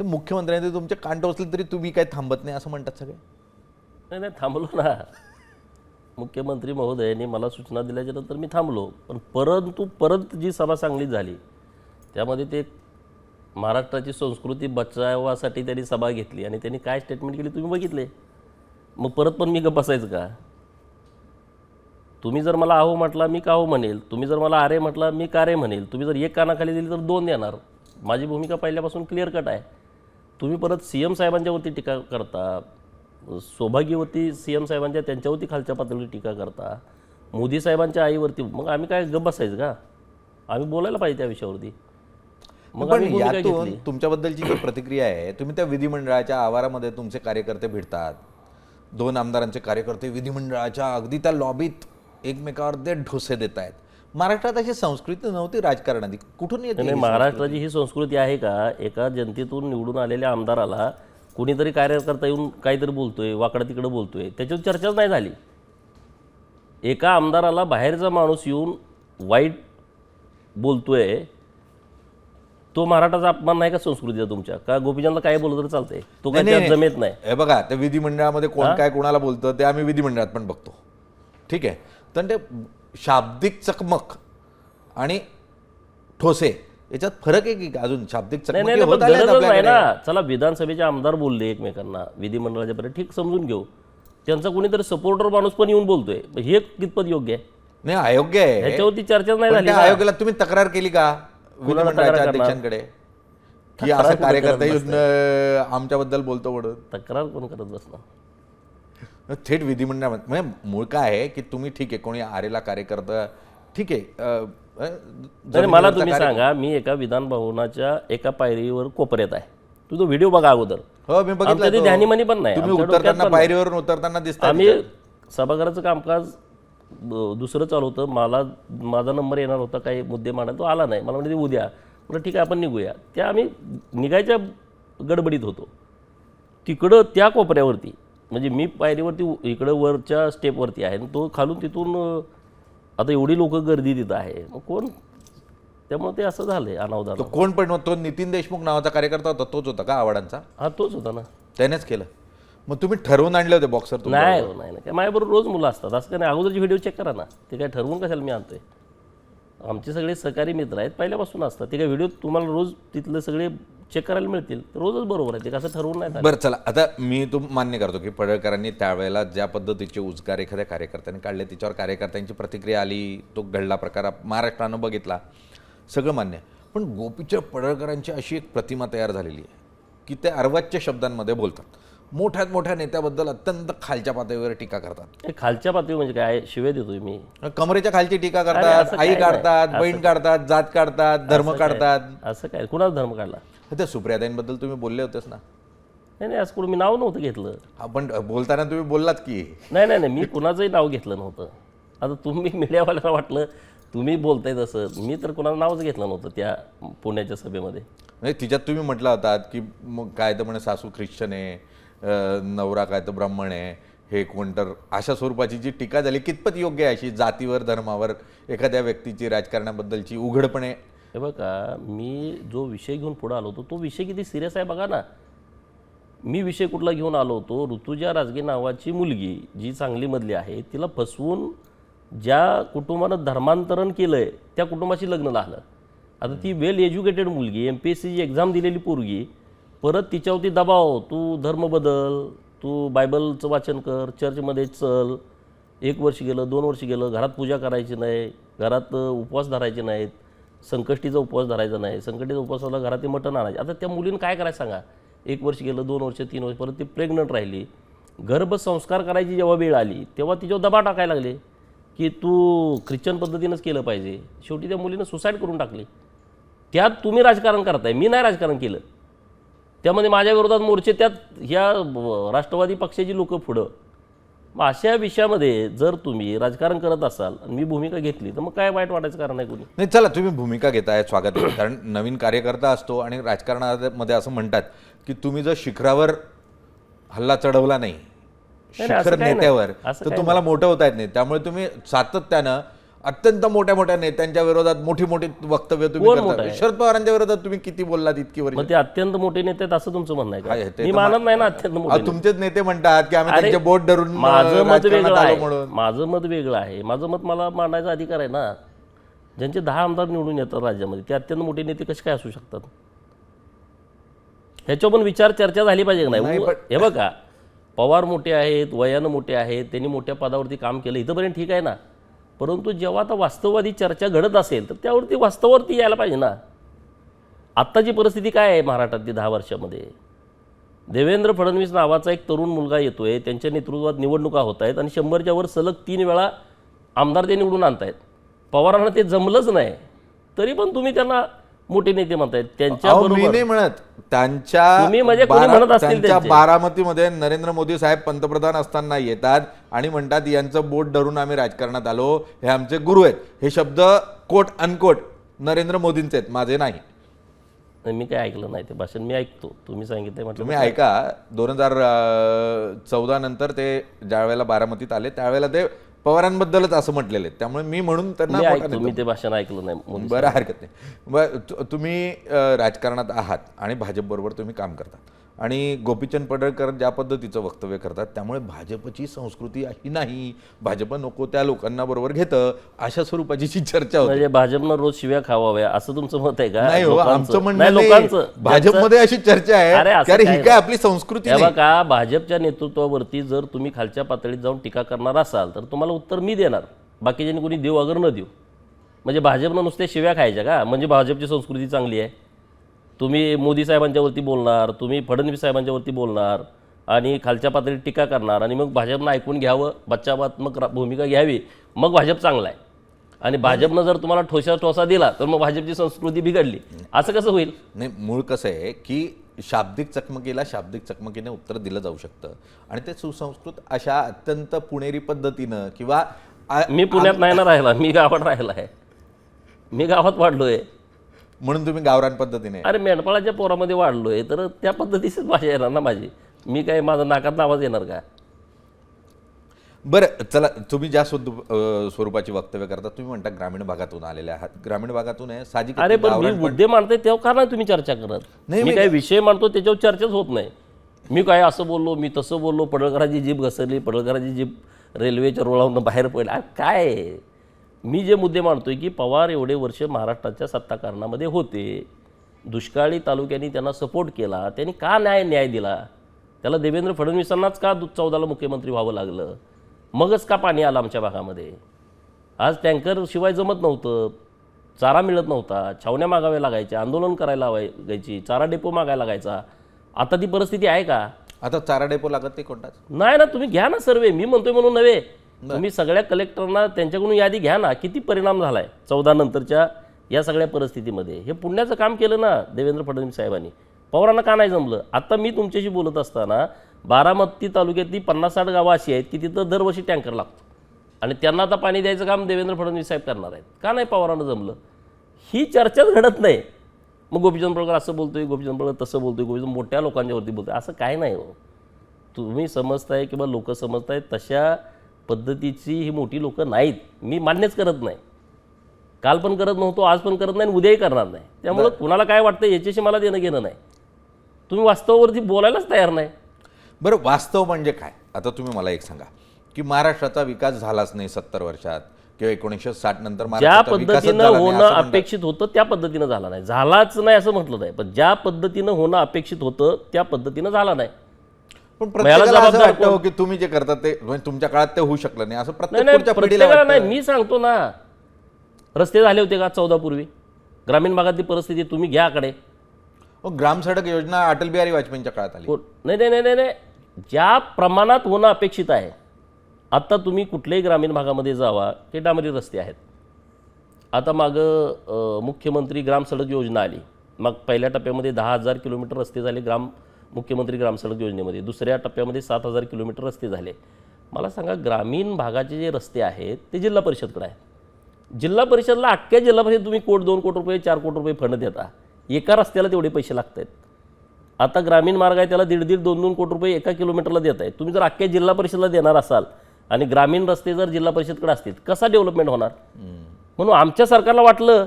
तर मुख्यमंत्र्यांनी तुमचे कान टोचले तरी तुम्ही काय थांबत नाही असं म्हणतात सगळे? नाही नाही थांबलो ना. मुख्यमंत्री महोदयांनी मला सूचना दिल्याच्या नंतर मी थांबलो. पण परंतु परत जी सभा सांगली झाली त्यामध्ये ते महाराष्ट्राची संस्कृती बचावासाठी त्यांनी सभा घेतली आणि त्यांनी काय स्टेटमेंट केली तुम्ही बघितले. मग परत पण मी गप्प बसायचं का? तुम्ही जर मला आहो म्हटला मी का हो म्हणेल? तुम्ही जर मला आरे म्हटला मी का रे म्हणेल? तुम्ही जर एक कानाखाली दिली तर दोन देणार. माझी भूमिका पहिल्यापासून क्लिअर कट आहे. तुम्ही परत सी एम साहेबांच्यावरती टीका करता सौभाग्यवती सी एम साहेबांच्या त्यांच्यावरती खालच्या पातळीवर टीका करता मोदी साहेबांच्या आईवरती मग आम्ही काय गप्प बसायचं का? आम्ही बोलायला पाहिजे त्या विषयावरती. मग पण यातून तुमच्याबद्दलची जी प्रतिक्रिया आहे तुम्ही त्या विधिमंडळाच्या आवारामध्ये तुमचे कार्यकर्ते भेटतात. दोन आमदारांचे कार्यकर्ते विधिमंडळाच्या अगदी त्या लॉबीत एकमेकावर ते ढोसे देत आहेत महाराष्ट्रात अशी संस्कृती नव्हती राजकारणाची कुठून येते नाही महाराष्ट्राची ही संस्कृती आहे का? एका जनतेतून निवडून आलेल्या आमदाराला कुणीतरी कार्यकर्ता येऊन काहीतरी बोलतोय वाकडं तिकडं बोलतोय त्याच्यावर चर्चाच नाही झाली. एका आमदाराला बाहेरचा माणूस येऊन वाईट बोलतोय तो मराठाचा अपमान नाही का संस्कृतीचा तुमच्या? का गोपीचंदला काय बोललं तर चालतंय? तो काय जमेत नाही. हे बघा ते विधिमंडळामध्ये कोण काय कोणाला बोलतं ते आम्ही विधिमंडळात पण बघतो. ठीक आहे. तर ते शाब्दिक चकमक आणि ठोसे याच्यात फरक आहे की अजून शाब्दिक नाही चकमकी नाही होत पण आल्यात गरजच नाही आपल्याकडे. ना. चला विधानसभेचे आमदार बोलले एकमेकांना विधिमंडळाच्या पर्यंत ठीक समजून घेऊ. त्यांचा कोणीतरी सपोर्टर माणूस पण येऊन बोलतोय. मग हे कितपत योग्य आहे? नाही अयोग्य आहे. ह्याच्यावरती चर्चाच नाही पण झाली त्या ना. आयोगाला तुम्ही तक्रार केली का? विधिमंडळाच्या करणार? अध्यक्षांकडे? की असं कार्यकर्ता करत येऊन अं, आमच्याबद्दल बोलतो म्हणून तक्रार कोण करत बसणार? थेट विधिमंडळामध्ये म्हणजे मूळ काय आहे की तुम्ही ठीक आहे कोणी आरेला कार्यकर्ता ठीक आहे मला तुम्ही सांगा मी एका विधान भवनाच्या एका पायरीवर कोपऱ्यात आहे. तू तो व्हिडिओ बघा अगोदर. हो मी बघितलं. ध्यानीमनी पण नाही तुम्ही उतरताना. पायरीवरून उतरताना दिसता आम्ही सभागृहाचं कामकाज दुसरं चालू होतं. मला माझा नंबर येणार होता काही मुद्दे मांडायला. तो आला नाही. मला म्हणजे उद्या. म्हटलं ठीक आहे आपण निघूया. त्या आम्ही निघायच्या गडबडीत होतो. तिकडं त्या कोपऱ्यावरती. म्हणजे मी पायरीवरती इकडं वरच्या स्टेपवरती आहे आणि तो खालून तिथून आता एवढी लोक गर्दी तिथं आहे. मग कोण? त्यामुळे ते असं झालंय अनावधान तो कोण पण तो नितीन देशमुख नावाचा कार्यकर्ता होता तोच होता का आवाडांचा? हा तोच होता ना. त्यानेच केलं. मग तुम्ही ठरवून आणले होते बॉक्सर हो, नाही नाही काय माझ्याबरोबर रोज मुलं असतात. असं काय नाही. अगोदरची व्हिडिओ चेक करा ना. ते काय ठरवून कशाला मी आणतोय? आमचे सगळे सहकारी मित्र आहेत पहिल्यापासून असतात. ते काय व्हिडिओ तुम्हाला रोज तिथले सगळे चेक करायला मिळतील. रोजच बरोबर आहे ते कसं ठरवून नाही झालं. बरं चला. आता मी तो मान्य करतो की पडळकरांनी त्यावेळेला ज्या पद्धतीचे उद्गार एखाद्या कार्यकर्त्याने काढले त्याच्यावर कार्यकर्त्यांची प्रतिक्रिया आली तो घडला प्रकार आप- महाराष्ट्रानं बघितला. सगळं मान्य पण गोपीचंद पडळकरांची अशी एक प्रतिमा तयार झालेली आहे की ते अर्वाच्य शब्दांमध्ये बोलतात. मोठ्यात मोठ्या नेत्याबद्दल अत्यंत खालच्या पातळीवर टीका करतात. हे खालच्या पातळी म्हणजे काय? शिवे देतोय मी. कमरेच्या खालची टीका करतात असं आई नाही. काढतात बहीण काढतात जात काढतात धर्म काढतात. असं काय कुणाचा धर्म काढला? त्या सुप्रियाताईंबद्दल तुम्ही बोलले होतेस ना. नाही नाही असं कुठं मी नाव नव्हतं घेतलं. आपण बोलताना तुम्ही बोललात की. नाही नाही नाही मी कुणाचंही नाव घेतलं नव्हतं. आता तुम्ही मीडियावाल्याला वाटलं तुम्ही बोलताय तसं. मी तर कुणाचं नावच घेतलं नव्हतं त्या पुण्याच्या सभेमध्ये. म्हणजे तिच्यात तुम्ही म्हटलं होतात की मग काय तर म्हणे सासू ख्रिश्चन आहे अं, नवरा काय तर ब्राह्मण आहे हे कोण तर अशा स्वरूपाची जी टीका झाली कितपत योग्य आहे अशी जातीवर धर्मावर एखाद्या व्यक्तीची राजकारणाबद्दलची उघडपणे हे बघा मी जो विषय घेऊन पुढे आलो होतो तो विषय किती सिरियस आहे बघा ना. मी विषय कुठला घेऊन आलो होतो ऋतुजा राजगे नावाची मुलगी जी सांगलीमधली आहे तिला फसवून ज्या कुटुंबानं धर्मांतरण केलं आहे त्या कुटुंबाशी लग्न लागलं आता ती वेल एज्युकेटेड मुलगी एम पी एस सीची एक्झाम दिलेली पोरगी परत तिच्यावरती दबाव तू धर्म बदल तू बायबलचं वाचन कर चर्चमध्ये चल. एक वर्ष गेलं दोन वर्ष गेलं घरात पूजा करायची नाही घरात उपवास धरायचे नाहीत. संकष्टीचा उपवास धरायचा नाही. संकष्टीचा उपवासाला घरात ते मटण आणायचं. आता त्या मुलीनं काय करायचं सांगा? एक वर्ष गेलं दोन वर्ष तीन वर्ष परत ती प्रेग्नंट राहिली. गर्भसंस्कार करायची जेव्हा वेळ आली तेव्हा तिच्यावर दबाव टाकायला लागले की तू ख्रिश्चन पद्धतीनंच केलं पाहिजे. शेवटी त्या मुलीनं सुसाईड करून टाकली. त्यात तुम्ही राजकारण करताय मी नाही राजकारण केलं. त्यामध्ये माझ्या विरोधात मोर्चे त्यात ह्या राष्ट्रवादी पक्षाची लोकं पुढं. मग अशा विषयामध्ये जर तुम्ही राजकारण करत असाल आणि मी भूमिका घेतली तर मग काय वाईट वाटायचं कारण नाही कोणी? नाही चला तुम्ही भूमिका घेताय स्वागत आहे. कारण नवीन कार्यकर्ता असतो आणि राजकारणामध्ये असं म्हणतात की तुम्ही जर शिखरावर हल्ला चढवला नाही नाही, असं शिखर काही नाही. नेत्यावर असं तर काही तुम्हाला मोठं होता येत नाही. त्यामुळे तुम्ही सातत्यानं अत्यंत मोठ्या मोठ्या नेत्यांच्या विरोधात मोठी मोठी वक्तव्य तुम्ही कोण मोठं करता आहे? शरद पवारांच्या विरोधात तुम्ही किती बोललात इतकी वर्ष? मग ते अत्यंत मोठे नेते आहेत असं तुमचं म्हणणं आहे, आहे ते का मी तर मानत नाही ना अत्यंत मोठे अहो, तुमचेच नेते म्हणतात की आम्ही त्यांचे बोट धरून अं, माझं मत राजकारणात वेगळं आलो आहे. म्हणून. माझं मत वेगळं आहे. माझं मत मला मांडायचा अधिकार आहे ना. ज्यांचे दहा आमदार निवडून येतात राज्यामध्ये ते अत्यंत मोठे नेते कसे काय असू शकतात? ह्याच्यावर पण विचार चर्चा झाली पाहिजे का नाही, नाही पण- हे बघा पवार मोठे आहेत वयानं मोठे आहेत त्यांनी मोठ्या पदावरती काम केलं इथंपर्यंत ठीक आहे ना? परंतु जेव्हा आता वास्तववादी चर्चा घडत असेल तर त्यावरती वास्तवावरती यायला पाहिजे ना. आत्ताची परिस्थिती काय आहे महाराष्ट्रातली दहा वर्षामध्ये? देवेंद्र फडणवीस नावाचा एक तरुण मुलगा येतो आहे त्यांच्या नेतृत्वात निवडणुका होत आहेत आणि शंभरच्या वर सलग तीन वेळा आमदार ते निवडून आणतायत. पवारांना ते जमलंच नाही. तरी पण तुम्ही त्यांना मोठे नेते म्हणतायत. त्यांच्या अहो, मी बरोबर. नाही म्हणत. त्यांच्या तुम्ही म्हणजे कोणी बारा- म्हणत असतील त्यांच्या त्यांचे. बारामतीमध्ये नरेंद्र मोदी साहेब पंतप्रधान असताना येतात आणि म्हणतात यांचं बोट धरून आम्ही राजकारणात आलो. हे आमचे गुरु आहेत. हे शब्द कोट अनकोट नरेंद्र मोदींचे आहेत. माझे नाही. नाही, मी काय ऐकलं नाही ते भाषण. मी ऐकतो. तुम्ही सांगितलं म्हटलं तुम्ही ऐका. दोन हजार चौदा नंतर ते ज्या वेळेला बारामतीत आले त्यावेळेला ते पवारांबद्दलच असं म्हटलेले आहेत. त्यामुळे मी म्हणून त्यांना मी मी ते भाषण ऐकलं नाही मोदी बरं हरकत नाही. बरं तु- तुम्ही अ, राजकारणात आहात आणि भाजपबरोबर तुम्ही काम करता. आणि गोपीचंद पडळकर ज्या पद्धतीचं वक्तव्य करतात त्यामुळे भाजपची संस्कृती ही नाही. भाजप नको त्या लोकांना बरोबर घेतं अशा स्वरूपाची जी चर्चा होती. म्हणजे भाजपनं रोज शिव्या खावाव्या असं तुमचं मत आहे का? नाही हो आमचं म्हणणं. लोकांचं. भाजपमध्ये अशी चर्चा आहे की अरे ही काय आपली संस्कृती बघा भाजपच्या नेतृत्वावरती जर तुम्ही खालच्या पातळीत जाऊन टीका करणार असाल तर तुम्हाला उत्तर मी देणार. बाकीच्यांनी कोणी देऊ अगर न देऊ. म्हणजे भाजपनं नुसते शिव्या खायच्या का? म्हणजे भाजपची संस्कृती चांगली आहे. तुम्ही मोदी साहेबांच्यावरती बोलणार तुम्ही फडणवीस साहेबांच्यावरती बोलणार आणि खालच्या पातळीत टीका करणार आणि मग भाजपनं ऐकून घ्यावं बच्चावात्मक भूमिका घ्यावी मग भाजप चांगला आहे. आणि भाजपनं जर तुम्हाला ठोसा ठोसा दिला तर मग भाजपची संस्कृती बिघडली. असं कसं होईल? नाही मूळ कसं आहे की शाब्दिक चकमकीला शाब्दिक चकमकीने उत्तर दिलं जाऊ शकतं. आणि ते सुसंस्कृत अशा अत्यंत पुणेरी पद्धतीनं किंवा मी पुण्यात नाही ना राहिला मी गावात राहिला आहे. मी गावात वाढलोय. म्हणून तुम्ही गावरान पद्धतीने. अरे मेंढपाळाच्या पोरामध्ये वाढलोय तर त्या पद्धतीचीच भाषा येणार ना माझी. मी काय माझा नाकात आवाज येणार का? बरं चला तुम्ही ज्या स्वरूपाची वक्तव्य करता तुम्ही म्हणता ग्रामीण भागातून आलेले आहात. ग्रामीण भागातून आहे साहजिक आहे अरे पण मी मुद्दे मांडते तेव्हा का नाही तुम्ही चर्चा करत? नाही, मी काय विषय मांडतो त्याच्यावर चर्चाच होत नाही. मी काय असं बोललो मी तसं बोललो पडळकराची जीभ घसरली पडळकराची जीभ रेल्वेच्या रुळावरून बाहेर पडली. काय? मी जे मुद्दे मांडतोय की पवार एवढे वर्ष महाराष्ट्राच्या सत्ताकारणामध्ये होते दुष्काळी तालुक्यांनी त्यांना सपोर्ट केला त्यांनी का न्याय न्याय दिला? त्याला देवेंद्र फडणवीसांनाच का चौदाला मुख्यमंत्री व्हावं लागलं? मगच का पाणी आलं आमच्या भागामध्ये? आज टँकर शिवाय जमत नव्हतं चारा मिळत नव्हता छावण्या मागाव्या लागायच्या आंदोलन करायला लागायची चारा डेपो मागायला लागायचा. आता ती परिस्थिती आहे का? आता चारा डेपो लागत ते कोणताच. नाही ना तुम्ही घ्या ना सर्वे. मी म्हणतोय म्हणून नव्हे. तुम्ही सगळ्या कलेक्टरना त्यांच्याकडून यादी घ्या ना किती परिणाम झालाय? चौदा नंतरच्या या सगळ्या परिस्थितीमध्ये. हे पुण्याचं काम केलं ना देवेंद्र फडणवीस साहेबांनी. पवारांना का नाही जमलं? आता मी तुमच्याशी बोलत असताना बारामती तालुक्यातली पन्नास साठ गावं अशी आहेत की तिथं दरवर्षी टँकर लागतो. आणि त्यांना आता पाणी द्यायचं काम देवेंद्र फडणवीस साहेब करणार आहेत. का नाही पवारांना जमलं? ही चर्चाच घडत नाही. मग गोपीचंद पडळकर असं बोलतोय गोपीचंद पडळकर तसं बोलतोय गोपीचंद मोठ्या लोकांच्यावरती बोलतोय. असं काय नाही हो. तुम्ही समजताय किंवा लोक समजताय तशा पद्धतीची ही मोठी लोक नाहीत. मी मान्यच करत नाही. काल पण करत नव्हतो आज पण करत नाही आणि उद्याही करणार नाही. त्यामुळं कुणाला काय वाटतं याच्याशी मला देणं घेणं नाही. तुम्ही वास्तवावरती बोलायलाच तयार नाही. बरं वास्तव म्हणजे काय? आता तुम्ही मला एक सांगा की महाराष्ट्राचा विकास झालाच नाही सत्तर वर्षात किंवा एकोणीसशे साठ नंतर ज्या पद्धतीनं होणं. अपेक्षित होतं त्या पद्धतीनं झाला नाही. झालाच नाही असं म्हटलं नाही पण ज्या पद्धतीनं होणं अपेक्षित होतं त्या पद्धतीनं झाला नाही. पण याला प्रत्येकाला असं जबाबदार वाटतं हो की तुम्ही जे करता ते म्हणजे तुमच्या काळात ते होऊ शकलं नाही. असं नाही प्रत्येक नाही पुढच्या पिढीला प्रत्येकाला नाही वाटतं. मी सांगतो ना. रस्ते झाले होते का चौदा पूर्वी? ग्रामीण भागातली परिस्थिती तुम्ही घ्या आकडे. हो, ग्राम सडक योजना अटल बिहारी वाजपेयींच्या काळात आली. नाही नाही नाही नाही नाही. ज्या प्रमाणात होणं अपेक्षित आहे आत्ता तुम्ही कुठल्याही ग्रामीण भागामध्ये जावा ते डांबरी रस्ते आहेत. आता मागं अ, मुख्यमंत्री ग्राम सडक योजना आली. मग पहिल्या टप्प्यामध्ये दहा हजार किलोमीटर रस्ते झाले ग्राम मुख्यमंत्री ग्राम सडक योजनेमध्ये. दुसऱ्या टप्प्यामध्ये सात हजार किलोमीटर रस्ते झाले. मला सांगा ग्रामीण भागाचे जे रस्ते आहेत ते जिल्हा परिषदकडे आहेत. जिल्हा परिषदला अख्ख्या जिल्हा परिषद तुम्ही कोट दोन कोटी रुपये चार कोटी रुपये फंड देता. एका रस्त्याला तेवढे पैसे लागत आहेत आता ग्रामीण मार्ग आहे त्याला दीड दीड दोन दोन कोटी रुपये एका किलोमीटरला देत आहे तुम्ही जर अख्ख्या जिल्हा परिषदला देणार असाल आणि ग्रामीण रस्ते जर जिल्हा परिषदकडे असतील कसा डेव्हलपमेंट होणार? म्हणून आमच्या सरकारला वाटलं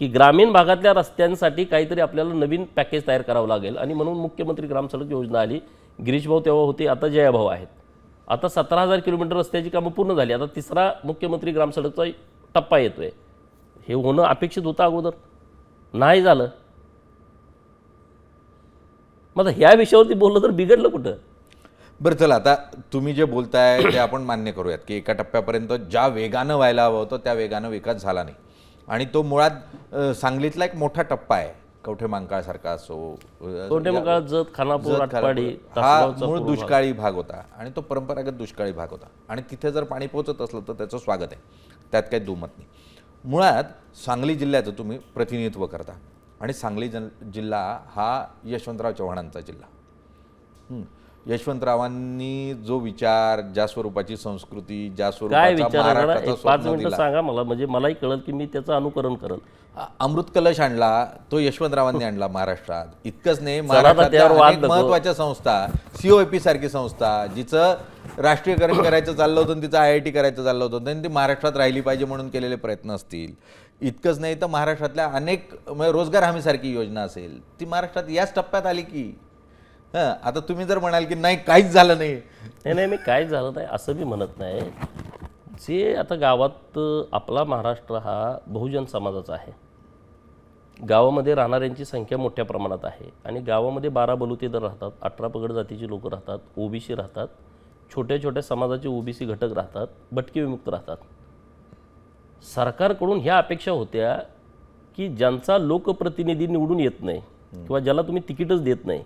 की ग्रामीण भागातल्या रस्त्यांसाठी काहीतरी आपल्याला नवीन पॅकेज तयार करावं लागेल. आणि म्हणून मुख्यमंत्री ग्रामसडक योजना आली. गिरीश भाऊ तेव्हा होते आता जयाभाऊ आहेत. आता सतरा हजार किलोमीटर रस्त्याची कामं पूर्ण झाली. आता तिसरा मुख्यमंत्री ग्रामसडकचा टप्पा येतोय. हे होणं अपेक्षित होतं अगोदर. नाही झालं. मग ह्या विषयावरती बोललं तर बिघडलं कुठं? बरं चला आता तुम्ही जे बोलताय ते आपण मान्य करूयात की एका टप्प्यापर्यंत ज्या वेगानं व्हायला हवं होतं त्या वेगानं विकास झाला नाही. आणि तो मुळात सांगलीतला एक मोठा टप्पा आहे कवठे मांकाळसारखा असो कोणत्या मग जत खानापूर. हा मूळ. दुष्काळी भाग होता आणि तो परंपरागत दुष्काळी भाग होता आणि तिथे जर पाणी पोहोचत असलं तर त्याचं स्वागत आहे त्यात काही दुमत नाही मुळात सांगली जिल्ह्याचं तुम्ही प्रतिनिधित्व करता आणि सांगली जन जिल्हा हा यशवंतराव चव्हाणांचा जिल्हा. यशवंतरावांनी जो विचार ज्या स्वरूपाची संस्कृती ज्या काय स्वरूपाचा विचार जरा महाराष्ट्राचा एक पाच स्वप्न मिनिटं दिला. सांगा मला. म्हणजे मलाही कळेल की मी त्याचं अनुकरण करेल. अमृत कलश आणला तो यशवंतरावांनी आणला महाराष्ट्रात. इतकंच नाही त्यावर वाद अनेक नको. महत्त्वाच्या संस्था सीओएपी सारखी संस्था जिचं राष्ट्रीयकरण करायचं चाललं होतं आणि तिचं आय आय टी करायचं चाललं होतं आणि ती महाराष्ट्रात राहिली पाहिजे म्हणून केलेले प्रयत्न असतील. इतकंच नाही तर महाराष्ट्रातल्या अनेक म्हणजे रोजगार हमीसारखी योजना असेल ती महाराष्ट्रात याच टप्प्यात आली की? हं आता तुम्ही जर म्हणाल की नाही काहीच झालं नाही. नाही नाही मी काय झालं नाही असं मी म्हणत नाही. जे आता गावात आपला महाराष्ट्र हा बहुजन समाजाचा आहे. गावामध्ये राहणाऱ्यांची संख्या मोठ्या प्रमाणात आहे. आणि गावामध्ये बारा बलुतेदार राहतात अठरा पगड जातीची लोक राहतात ओबीसी राहतात छोट्या छोट्या समाजाचे ओबीसी घटक राहतात भटके विमुक्त राहतात. सरकारकडून ह्या अपेक्षा होत्या की ज्यांचा लोकप्रतिनिधी निवडून येत नाही किंवा ज्याला तुम्ही तिकीटच देत नाही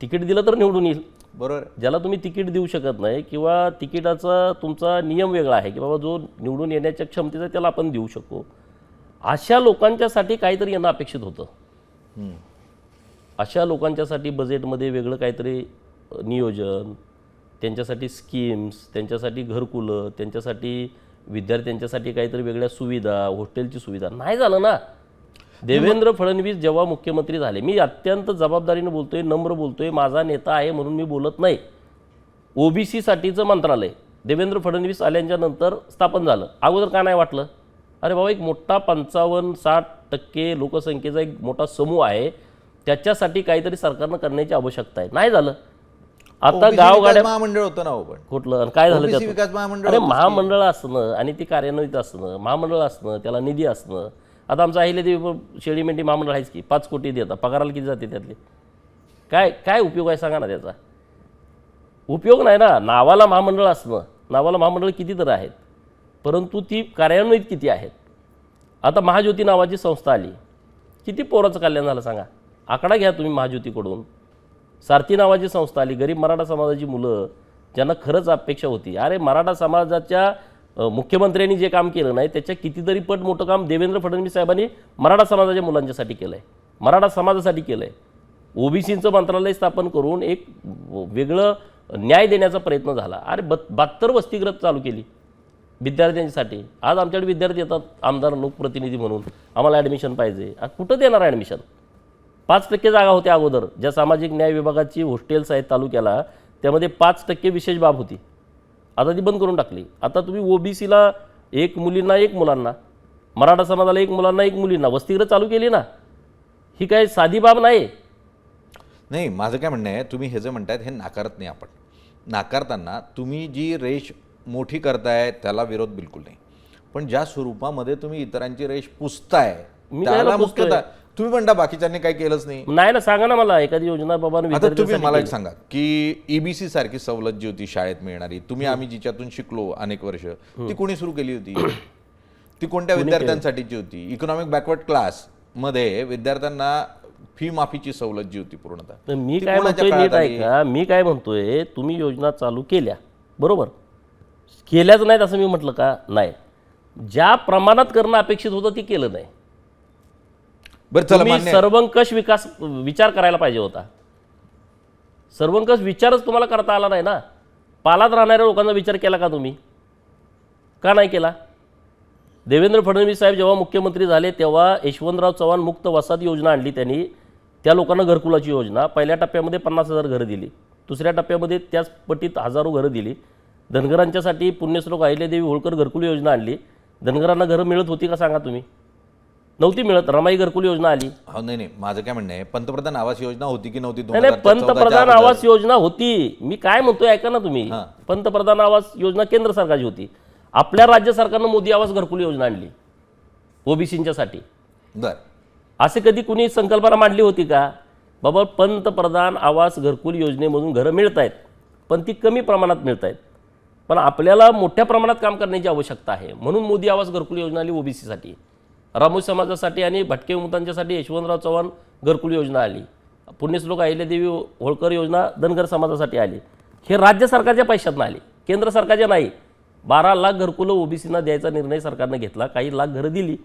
तिकीट दिलं तर निवडून येईल. बरोबर. ज्याला तुम्ही तिकीट देऊ शकत नाही किंवा तिकिटाचा तुमचा नियम वेगळा आहे की बाबा जो निवडून येण्याच्या क्षमतेचा त्याला आपण देऊ शकू अशा लोकांच्यासाठी काहीतरी यांना अपेक्षित होतं. अशा लोकांच्यासाठी बजेटमध्ये वेगळं काहीतरी नियोजन त्यांच्यासाठी स्कीम्स त्यांच्यासाठी घरकुलं त्यांच्यासाठी विद्यार्थ्यांच्यासाठी काहीतरी वेगळ्या सुविधा हॉस्टेलची सुविधा. नाही झालं ना. देवेंद्र फडणवीस जेव्हा मुख्यमंत्री झाले मी अत्यंत जबाबदारीने बोलतोय नम्र बोलतोय माझा नेता आहे म्हणून मी बोलत नाही. ओबीसीसाठीचं मंत्रालय देवेंद्र फडणवीस आल्याच्यानंतर स्थापन झालं. अगोदर का नाही वाटलं? अरे बाबा एक मोठा पंचावन्न साठ टक्के लोकसंख्येचा एक मोठा समूह आहे त्याच्यासाठी काहीतरी सरकारनं करण्याची आवश्यकता आहे. नाही झालं. आता गावगाड्या महामंडळ होतं ना हो पण. कुठलं? आणि काय झालं विकास महामंडळ. महामंडळ असणं आणि ती कार्यान्वित असणं महामंडळ असणं त्याला निधी असणं आता आमचं अहिल्यादेवी शेळी मेंढी महामंडळ आहेच की पाच कोटी देतात. पगाराला किती जाते त्यातले? काय काय उपयोग आहे सांगा ना त्याचा? उपयोग नाही ना. नावाला महामंडळ असणं. नावाला महामंडळ किती तर आहेत. परंतु ती कार्यान्वित किती आहेत? आता महाज्योती नावाची संस्था आली. किती पोराचं कल्याण झालं सांगा? आकडा घ्या तुम्ही महाज्योतीकडून. सारथी नावाची संस्था आली. गरीब मराठा समाजाची मुलं ज्यांना खरंच अपेक्षा होती. अरे मराठा समाजाच्या मुख्यमंत्र्यांनी जे काम केलं नाही त्याच्या कितीतरी पट मोठं काम देवेंद्र फडणवीस साहेबांनी मराठा समाजाच्या मुलांच्यासाठी केलं आहे मराठा समाजासाठी केलं आहे ओबीसीचं मंत्रालय स्थापन करून एक वेगळं न्याय देण्याचा प्रयत्न झाला. अरे बत बहात्तर वस्तीग्रत चालू केली विद्यार्थ्यांसाठी. आज आमच्याकडे विद्यार्थी येतात आमदार लोकप्रतिनिधी म्हणून. आम्हाला ॲडमिशन पाहिजे. आज कुठं देणार ॲडमिशन पाच टक्के जागा होत्या अगोदर. ज्या सामाजिक न्याय विभागाची हॉस्टेल्स आहेत तालुक्याला त्यामध्ये पाच टक्के विशेष बाब होती. आता ती बंद करून टाकली. आता तुम्ही ओबीसीला एक मुलींना एक मुलांना मराठा समाजाला एक मुलांना एक मुलींना वसतिगृह चालू केली ना ही काय साधी बाब नाही. नाही माझं काय म्हणणं आहे तुम्ही हे जे म्हणतायत हे नाकारत नाही आपण. नाकारताना तुम्ही जी रेष मोठी करताय त्याला विरोध बिलकुल नाही. पण ज्या स्वरूपामध्ये तुम्ही इतरांची रेष पुसताय मी त्याला? मुख्यतः तुम्ही म्हणता बाकीच्यांनी काही केलंच नाही. नाही ना सांगा ना मला एखादी योजना बाबा आता तुम्ही मला एक सांगा की ईबीसी सारखी सवलत जी होती शाळेत मिळणारी तुम्ही आम्ही जिच्यातून शिकलो अनेक वर्ष ती कोणी सुरू केली होती? ती कोणत्या विद्यार्थ्यांसाठीची होती? इकॉनॉमिक बॅकवर्ड क्लासमध्ये विद्यार्थ्यांना फी माफीची सवलत जी होती पूर्णतः मी काय म्हणतोय नीट? ऐका मी काय म्हणतोय तुम्ही योजना चालू केल्या बरोबर? केल्याच नाहीत असं मी म्हटलं का? नाही. ज्या प्रमाणात करणं अपेक्षित होतं ती केलं नाही. बरं चला तुम्ही मान्य आहे. सर्वंकष विकास विचार करायला पाहिजे होता. सर्वंकष विचारच तुम्हाला करता आला नाही ना? पालात राहणाऱ्या लोकांचा विचार केला का तुम्ही? का नाही केला? देवेंद्र फडणवीस साहेब जेव्हा मुख्यमंत्री झाले तेव्हा यशवंतराव चव्हाण मुक्त वसाहत योजना आणली त्यांनी. त्या लोकांना घरकुलाची योजना. पहिल्या टप्प्यामध्ये पन्नास हजार घरं दिली. दुसऱ्या टप्प्यामध्ये त्याच पटीत हजारो घरं दिली. धनगरांच्यासाठी पुण्यश्लोक अहिल्यादेवी होळकर घरकुल योजना आणली. धनगरांना घरं मिळत होती का सांगा तुम्ही? नव्हती मिळत. रमाई घरकुल योजना आली. हो नाही नाही. माझं काय म्हणणं आहे पंतप्रधान आवास योजना होती की नव्हती? नाही नाही. 2014 च्या पंतप्रधान अगोदर? आवास योजना होती. मी काय म्हणतोय ऐका ना तुम्ही. पंतप्रधान आवास योजना केंद्र सरकारची होती. आपल्या राज्य सरकारनं मोदी आवास घरकुल योजना आणली. ओबीसींच्यासाठी बर. असे कधी कुणी संकल्पना मांडली होती का? बाबा पंतप्रधान आवास घरकुल योजनेमधून घरं मिळत आहेत पण ती कमी प्रमाणात मिळत आहेत पण आपल्याला मोठ्या प्रमाणात काम करण्याची आवश्यकता आहे. म्हणून मोदी आवास घरकुल योजना आली ओबीसीसाठी. रामोस समाजासाठी आणि भटके मुतांच्यासाठी यशवंतराव चव्हाण घरकुल योजना आली. पुण्यश्लोक अहिल्यादेवी होळकर योजना धनगर समाजासाठी आली. हे राज्य सरकारच्या पैशातनं आली. केंद्र सरकारच्या नाही. बारा लाख घरकुलं ओबीसीना द्यायचा निर्णय सरकारनं घेतला. काही लाख घरं दिली.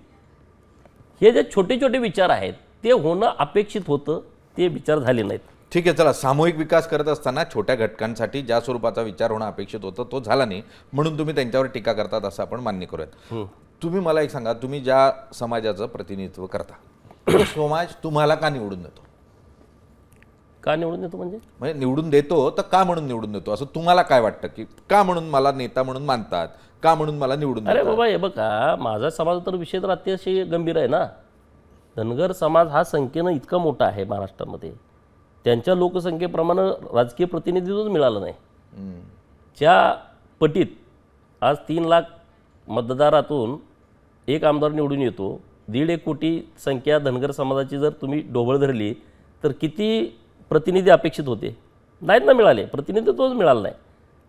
हे जे छोटे छोटे विचार आहेत ते होणं अपेक्षित होतं ते विचार झाले नाहीत. ठीक आहे चला. सामूहिक विकास करत असताना छोट्या घटकांसाठी ज्या स्वरूपाचा विचार होणं अपेक्षित होतं तो झाला नाही. म्हणून तुम्ही त्यांच्यावर टीका करतात असं आपण मान्य करूयात. तुम्ही मला एक सांगा तुम्ही ज्या समाजाचं प्रतिनिधित्व करता तो समाज तुम्हाला का निवडून देतो? का निवडून येतो म्हणजे? म्हणजे निवडून देतो तर का म्हणून निवडून देतो? असं तुम्हाला काय वाटतं की का म्हणून मला नेता म्हणून मानतात? का म्हणून मला निवडून अरे बाबा हे बघा माझा समाज तर विषय तर अतिशय गंभीर आहे ना. धनगर समाज हा संख्येनं इतका मोठा आहे महाराष्ट्रामध्ये. त्यांच्या लोकसंख्येप्रमाणे राजकीय प्रतिनिधित्वच मिळालं नाही. च्या पटीत आज तीन लाख मतदारातून एक आमदार निवडून येतो दीड एक कोटी संख्या धनगर समाजाची जर तुम्ही ढोबळ धरली तर किती प्रतिनिधी अपेक्षित होते? नाहीत ना मिळाले. प्रतिनिधित्वच मिळालं नाही.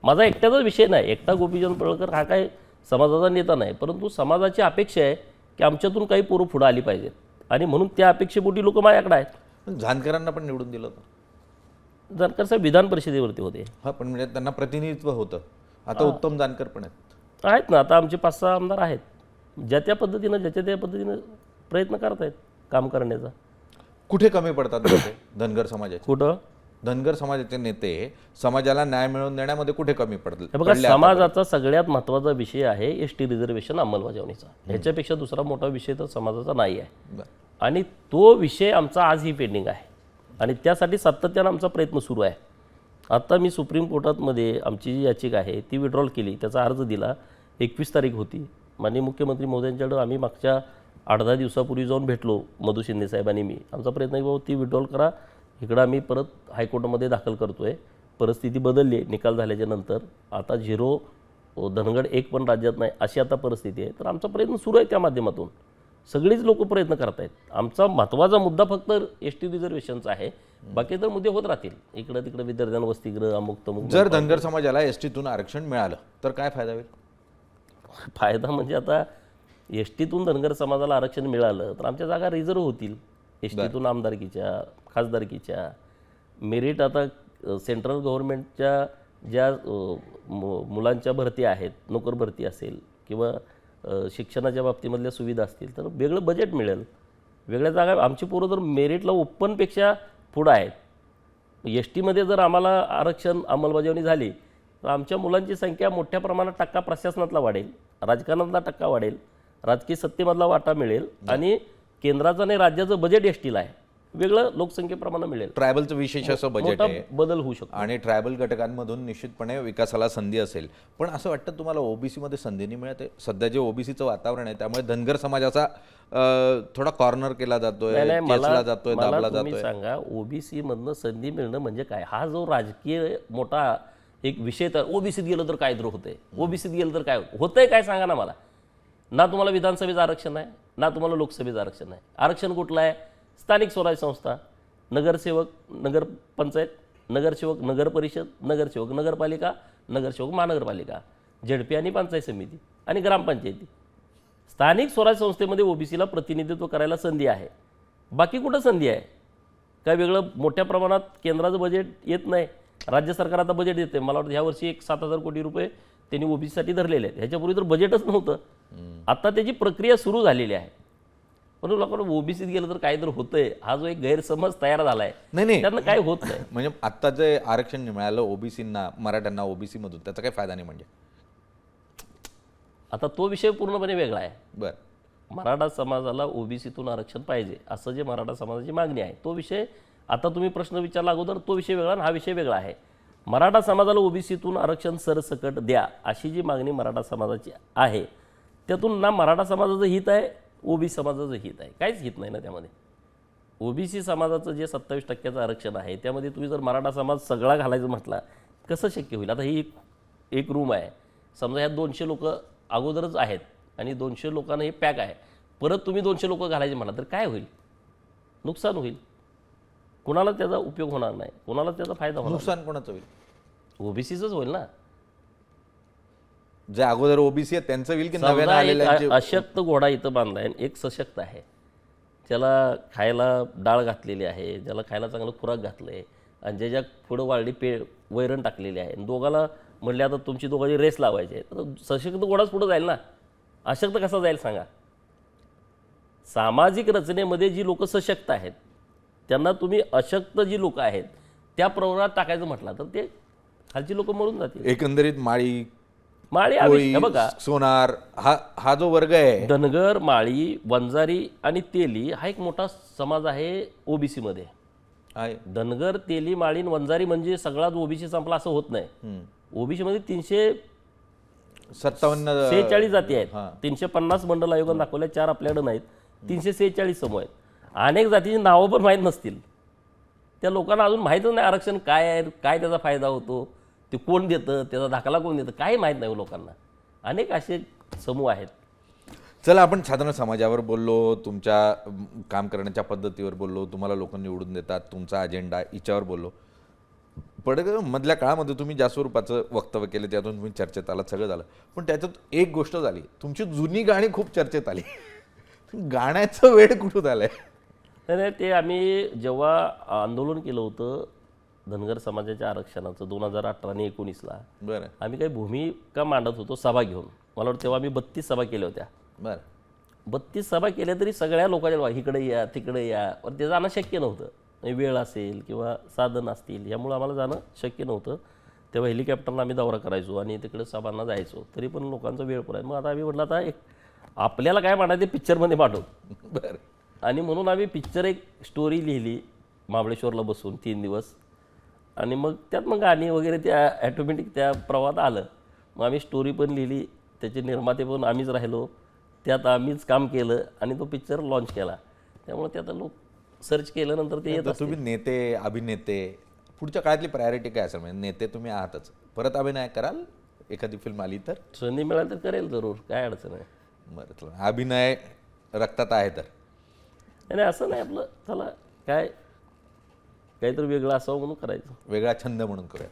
माझा एकट्याचाच विषय नाही. एकटा गोपीचंद पळकर हा काय समाजाचा नेता नाही. परंतु समाजाची अपेक्षा आहे की आमच्यातून काही पोरं पुढं आली पाहिजेत. आणि म्हणून त्या अपेक्षेपोटी लोक माझ्याकडे आहेत. जानकरांना पण निवडून दिलं होतं. जानकर साहेब विधान परिषदेवरती होते. हा पण म्हणजे त्यांना प्रतिनिधित्व होतं. आता उत्तम जानकर पण आहेत. आहेत ना. आता आमचे पाच सहा आमदार आहेत. ज्या त्या पद्धतीनं ज्याच्या त्या पद्धतीनं प्रयत्न करत आहेत काम करण्याचा. कुठे कमी पडतात नेते धनगर समाजाचे? कुठं? धनगर समाजाचे नेते समाजाला न्याय मिळवून देण्यामध्ये कुठे कमी पडतील हे बघा समाजाचा सगळ्यात महत्त्वाचा विषय आहे एस टी रिझर्वेशन अंमलबजावणीचा. ह्याच्यापेक्षा दुसरा मोठा विषय तर समाजाचा नाही आहे. आणि तो विषय आमचा आजही पेंडिंग आहे. आणि त्यासाठी सातत्यानं आमचा प्रयत्न सुरू आहे. आत्ता मी सुप्रीम कोर्टातमध्ये आमची जी याचिका आहे ती विड्रॉल केली. त्याचा अर्ज दिला. एकवीस तारीख होती. माननीय मुख्यमंत्री मोदयांच्याकडं आम्ही मागच्या आठ दहा दिवसापूर्वी जाऊन भेटलो मधु शिंदे साहेबांनी मी. आमचा प्रयत्न आहे की बाबा ती विड्रॉल करा. इकडं आम्ही परत हायकोर्टामध्ये दाखल करतो आहे परिस्थिती बदलली आहे निकाल झाल्याच्यानंतर. आता झिरो धनगड एक पण राज्यात नाही अशी आता परिस्थिती आहे. तर आमचा प्रयत्न सुरू आहे त्या माध्यमातून. सगळीच लोक प्रयत्न करत आहेत आमचा महत्त्वाचा मुद्दा फक्त एस टी रिझर्वेशनचा आहे. बाकी तर मुद्दे होत राहतील. इकडं तिकडं विद्यार्थ्यांना वसतिगृह अमुक तमुक जर धनगर समाजाला एस टीतून आरक्षण मिळालं तर काय फायदा होईल? फायदा म्हणजे आता एस टीतून धनगर समाजाला आरक्षण मिळालं तर आमच्या जागा रिझर्व होतील. एस टीतून आमदारकीच्या खासदारकीच्या. मेरिट आता सेंट्रल गव्हर्नमेंटच्या ज्या मुलांच्या भरती आहेत नोकर भरती असेल किंवा शिक्षणाच्या बाबतीमधल्या सुविधा असतील तर वेगळं बजेट मिळेल. वेगळ्या जागा आमची पोरं जर मेरिटला ओपनपेक्षा पुढं आहेत. एस टीमध्ये जर आम्हाला आरक्षण अंमलबजावणी झाली तर आमच्या मुलांची संख्या मोठ्या प्रमाणात टक्का प्रशासनातला वाढेल राजकारणातला टक्का वाढेल राजकीय सत्तेमधला वाटा मिळेल आणि केंद्राचं आणि राज्याचं बजेट एस टीला आहे. वेगळं लोकसंख्येप्रमाणे मिळेल. ट्रायबलचं विशेष असं बजेट आहे. बदल होऊ शकतो. आणि ट्रायबल घटकांमधून निश्चितपणे विकासाला संधी असेल. पण असं वाटतं तुम्हाला ओबीसी मध्ये संधी नाही मिळत आहे? सध्या जे ओबीसीचं वातावरण आहे त्यामुळे धनगर समाजाचा थोडा कॉर्नर केला जातोय मला जातोय दाबला जातोय. सांगा ओबीसी मधनं संधी मिळणं म्हणजे काय? हा जो राजकीय मोठा एक विषय तर ओबीसीत गेलं तर काय तर होतंय? ओबीसीत गेलं तर काय होतंय काय सांगा ना मला. ना तुम्हाला विधानसभेचं आरक्षण आहे ना तुम्हाला लोकसभेचं आरक्षण आहे आरक्षण कुठलं आहे? स्थानिक स्वराज्य संस्था नगरसेवक नगरपंचायत नगरसेवक नगर परिषद नगरसेवक नगरपालिका नगरसेवक महानगरपालिका झेडपी आणि पंचायत समिती आणि ग्रामपंचायती. स्थानिक स्वराज्य संस्थेमध्ये ओबीसीला प्रतिनिधित्व करायला संधी आहे. बाकी कुठं संधी आहे? काय वेगळं मोठ्या प्रमाणात केंद्राचं बजेट येत नाही. राज्य सरकार आता बजेट देते मला वाटतं ह्या वर्षी एक सात हजार कोटी रुपये त्यांनी ओबीसीसाठी धरलेले आहेत. ह्याच्यापूर्वी तर बजेटच नव्हतं. आता त्याची प्रक्रिया सुरू झालेली आहे. पण लोकांना ओबीसीत गेलं तर काय तर होतंय? हा जो एक गैरसमज तयार झाला आहे नाही नाही. त्यातनं काय होत नाही? म्हणजे आता जे आरक्षण मिळालं ओबीसींना मराठ्यांना ओबीसी मधून त्याचा काही फायदा नाही म्हणजे. आता तो विषय पूर्णपणे वेगळा आहे. बर. मराठा समाजाला ओबीसीतून आरक्षण पाहिजे असं जे मराठा समाजाची मागणी आहे तो विषय आता तुम्ही प्रश्न विचारला अगोदर तो विषय वेगळा आणि हा विषय वेगळा आहे. मराठा समाजाला ओबीसीतून आरक्षण सरसकट द्या अशी जी मागणी मराठा समाजाची आहे त्यातून ना मराठा समाजाचं हित आहे ओबी समाजाचं हित आहे. काहीच हित नाही ना त्यामध्ये. ओबीसी समाजाचं जे सत्तावीस टक्क्याचं आरक्षण आहे त्यामध्ये तुम्ही जर मराठा समाज सगळा घालायचं म्हटला कसं शक्य होईल? आता ही एक एक रूम आहे. समजा ह्यात दोनशे लोक अगोदरच आहेत आणि दोनशे लोकांना हे पॅक आहे. परत तुम्ही दोनशे लोक घालायचे म्हणाल तर काय होईल? नुकसान होईल. कुणाला त्याचा उपयोग होणार नाही. कुणाला त्याचा फायदा होणार नुकसान कोणाचं होईल? ओबीसीचंच होईल ना. जे अगोदर ओबीसी आहेत त्यांचं होईल की नव्यानं अशक्त घोडा इथं बांधलाय आणि एक सशक्त आहे. त्याला खायला डाळ घातलेली आहे ज्याला खायला चांगलं खुराक घातलं आहे आणि ज्याच्या पुढं वाळली पे वैरण टाकलेली आहे. दोघाला म्हणले आता तुमची दोघांची रेस लावायची आहे. तर सशक्त घोडाच पुढं जाईल ना. अशक्त कसा जाईल सांगा. सामाजिक रचनेमध्ये जी लोक सशक्त आहेत त्यांना तुम्ही अशक्त जी लोक आहेत त्या प्रवर्गात टाकायचं म्हटलं तर ते खालची लोक मरून जातील. एकंदरीत माळी माळी कोळी बघा. सोनार हा हा जो वर्ग आहे. धनगर माळी वंजारी आणि तेली हा एक मोठा समाज आहे ओबीसी मध्ये आहे. धनगर तेली माळी आणि वंजारी म्हणजे सगळाच ओबीसी संपला असं होत नाही. ओबीसी मध्ये तीनशे सत्तावन्न सेहेचाळीस जाती आहेत. तीनशे पन्नास मंडल आयोगाने दाखवल्या चार आपल्याकडे नाहीत. तीनशे सेहेचाळीस समूह आहेत. अनेक जातीची नावं पण माहीत नसतील. त्या लोकांना अजून माहीतच नाही आरक्षण काय आहे काय त्याचा फायदा होतो ते कोण देतं त्याचा दाखला कोण देतं काही माहीत नाही हो लोकांना. अनेक असे समूह आहेत. चला आपण साधारण समाजावर बोललो तुमच्या काम करण्याच्या पद्धतीवर बोललो तुम्हाला लोक निवडून देतात तुमचा अजेंडा हिच्यावर बोललो. पडग मधल्या काळामध्ये तुम्ही ज्या स्वरूपाचं वक्तव्य केलं त्यातून तुम्ही चर्चेत आला सगळं झालं. पण त्याच्यात एक गोष्ट झाली तुमची जुनी गाणी खूप चर्चेत आली. गाण्याचं वेळ कुठून आहे नाही नाही ते आम्ही जेव्हा आंदोलन केलं होतं धनगर समाजाच्या आरक्षणाचं दोन हजार अठरा आणि एकोणीसला बरं. आम्ही काही भूमिका मांडत होतो सभा घेऊन. मला वाटतं तेव्हा आम्ही बत्तीस सभा केल्या होत्या. बरं. बत्तीस सभा केल्या तरी सगळ्या लोकांच्या "वा, इकडे या तिकडे या पण ते जाणं शक्य नव्हतं. म्हणजे वेळ असेल किंवा साधन असतील यामुळे आम्हाला जाणं शक्य नव्हतं. तेव्हा हेलिकॉप्टरनं आम्ही दौरा करायचो आणि तिकडे सभांना जायचो. तरी पण लोकांचा वेळ पुराय. मग आता आम्ही म्हटलं आता एक आपल्याला काय मांडायचं पिक्चरमध्ये मांडू बरं. आणि म्हणून आम्ही पिक्चर एक स्टोरी लिहिली महाबळेश्वरला बसून तीन दिवस. आणि मग त्यात मग गाणी वगैरे त्या ॲटोमॅटिक त्या प्रवाहात आलं. मग आम्ही स्टोरी पण लिहिली त्याचे निर्माते पण आम्हीच राहिलो. त्यात आम्हीच काम केलं आणि तो पिक्चर लॉन्च केला. त्यामुळे ते आता लोक सर्च केल्यानंतर ते येत तर तुम्ही नेते अभिनेते पुढच्या काळातली प्रायोरिटी काय असेल? म्हणजे नेते तुम्ही आहातच. परत अभिनय कराल? एखादी फिल्म आली तर? संधी मिळाली तर करेल जरूर काय अडचण आहे बरं अभिनय रक्तात आहे तर. आणि असं नाही आपलं चला काय काहीतरी वेगळं असावं म्हणून करायचं. वेगळा छंद म्हणून करूया.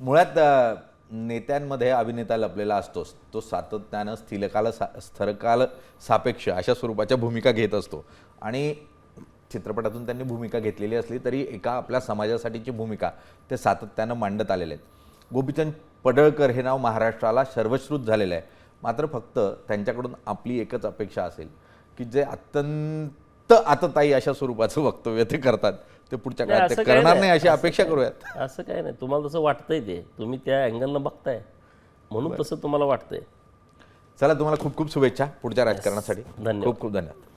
मुळात अ, नेत्यांमध्ये अभिनेता लपलेला असतोच. तो सातत्यानं स्थिलकाल सा स्थरकाल सापेक्ष अशा स्वरूपाच्या भूमिका घेत असतो. आणि चित्रपटातून त्यांनी भूमिका घेतलेली असली तरी एका आपल्या समाजासाठीची भूमिका ते सातत्यानं मांडत आलेले आहेत. गोपीचंद पडळकर हे नाव महाराष्ट्राला सर्वश्रुत झालेलं आहे. मात्र फक्त त्यांच्याकडून आपली एकच अपेक्षा असेल की जे अत्यंत आतताई अशा स्वरूपाचं वक्तव्य ते करतात. ते पुढच्या काळात ते करणार नाही. नाही अशी अपेक्षा करूयात. असं काय नाही. तुम्हाला तसं वाटतंय ते. तुम्ही त्या अँगलनं बघताय. म्हणून तसं तुम्हाला वाटतंय. चला तुम्हाला खूप खूप शुभेच्छा पुढच्या राजकारणासाठी. धन्यवाद. खूप खूप धन्यवाद.